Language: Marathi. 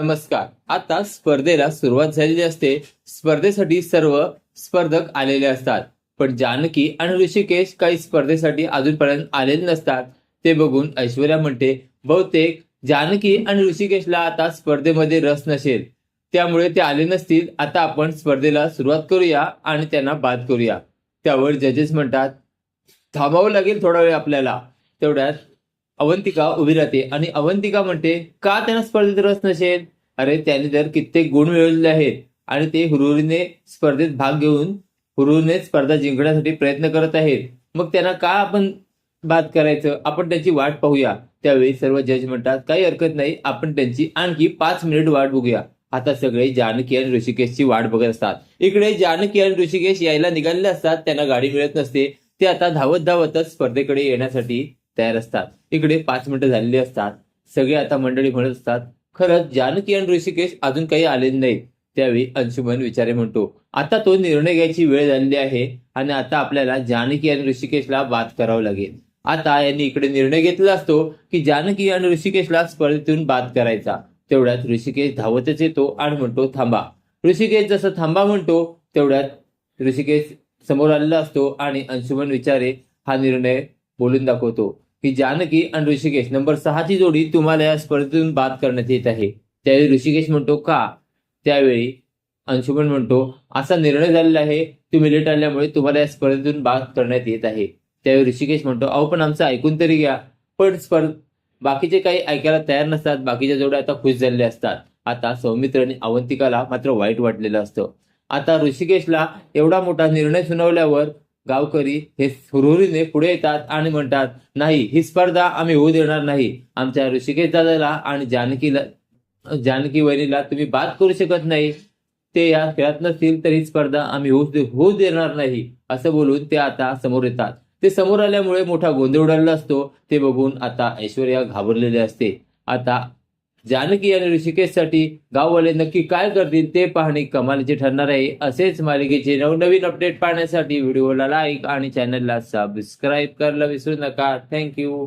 नमस्कार. आता स्पर्धेला सुरुवात झालेली असते. स्पर्धेसाठी सर्व स्पर्धक आलेले असतात. पण जानकी आणि ऋषिकेश काही स्पर्धेसाठी अजूनपर्यंत आलेले नसतात. ते बघून ऐश्वर्या म्हणते बहुतेक जानकी आणि ऋषिकेशला आता स्पर्धेमध्ये रस नसेल. त्यामुळे ते आले नसतील. आता आपण स्पर्धेला सुरुवात करूया आणि त्यांना बाद करूया. त्यावर जजेस म्हणतात थांबावं लागेल थोडा वेळ आपल्याला. तेवढ्यात अवंतिका उभी राहते. आणि अवंतिका म्हणते का त्यांना स्पर्धेत रस नसेल? अरे त्याने तर कित्येक गुण मिळवलेले आहेत आणि ते हुरुरीने स्पर्धेत भाग घेऊन हुरुरीने स्पर्धा जिंकण्यासाठी प्रयत्न करत आहेत मग त्यांना का आपण बाद करायचं? आपण त्यांची वाट पाहूया. त्यावेळी सर्व जज म्हणतात काही हरकत नाही आपण त्यांची आणखी पाच मिनिट वाट बघूया. आता सगळे जानकी आणि ऋषिकेशची वाट बघत असतात. इकडे जानकी आणि ऋषिकेश यायला निघालेले असतात त्यांना गाडी मिळत नसते. ते आता धावत धावतच स्पर्धेकडे येण्यासाठी तयार असतात. इकडे पाच मिनिटं झालेली असतात. सगळे आता मंडळी म्हणत असतात खरंच जानकी आणि ऋषिकेश अजून काही आलेले नाहीत. त्यावेळी अंशुमन विचारे म्हणतो आता तो निर्णय घ्यायची वेळ झालेली आहे आणि आता आपल्याला जानकी आणि ऋषिकेशला बाद करावं लागेल. आता यांनी इकडे निर्णय घेतला असतो की जानकी आणि ऋषिकेशला स्पर्धेतून बाद करायचा. तेवढ्यात ऋषिकेश धावतच येतो आणि म्हणतो थांबा. ऋषिकेश जसं थांबा म्हणतो तेवढ्यात ऋषिकेश समोर आलेला असतो आणि अंशुमन विचारे हा निर्णय बोलून दाखवतो. की जानकी आणि ऋषिकेश नंबर सहाची जोडी तुम्हाला या स्पर्धेतून बाद करण्यात येत आहे. त्यावेळी ऋषिकेश म्हणतो का? त्यावेळी अंशुमन म्हणतो असा निर्णय झालेला आहे. तुम्ही लेट आल्यामुळे तुम्हाला या स्पर्धेतून बाद करण्यात येत आहे. त्यावेळी ऋषिकेश म्हणतो अहो पण आमचं ऐकून तरी घ्या. पण स्पर्ध बाकीचे काही ऐकायला तयार नसतात. बाकीच्या जोड्या आता खुश झालेल्या असतात. आता सौमित्र आणि अवंतिकाला मात्र वाईट वाटलेलं असतं. आता ऋषिकेशला एवढा मोठा निर्णय सुनावल्यावर गावकरी हे हुरहुरीने पुढे येतात आणि म्हणतात नाही ही स्पर्धा आम्ही होऊ देणार नाही. आमच्या ऋषिकेश दादाला आणि जानकीला जानकी वहिनीला तुम्ही बाद करू शकत नाही. ते या खेळात नसतील तर ही स्पर्धा आम्ही होऊ दे- होऊ देणार नाही. असं बोलून ते आता समोर येतात. ते समोर आल्यामुळे मोठा गोंधळ उडालेला असतो. ते बघून आता ऐश्वर्या घाबरलेले असते. आता जानकी आणि ऋषिकेशसाठी गाववाले नक्की काय करतील ते पाहणे कमालीचे ठरणार आहे. असेच मालिकेचे नवनवीन अपडेट पाहण्यासाठी व्हिडिओला लाईक आणि चॅनलला सबस्क्राईब करायला विसरू नका. थँक्यू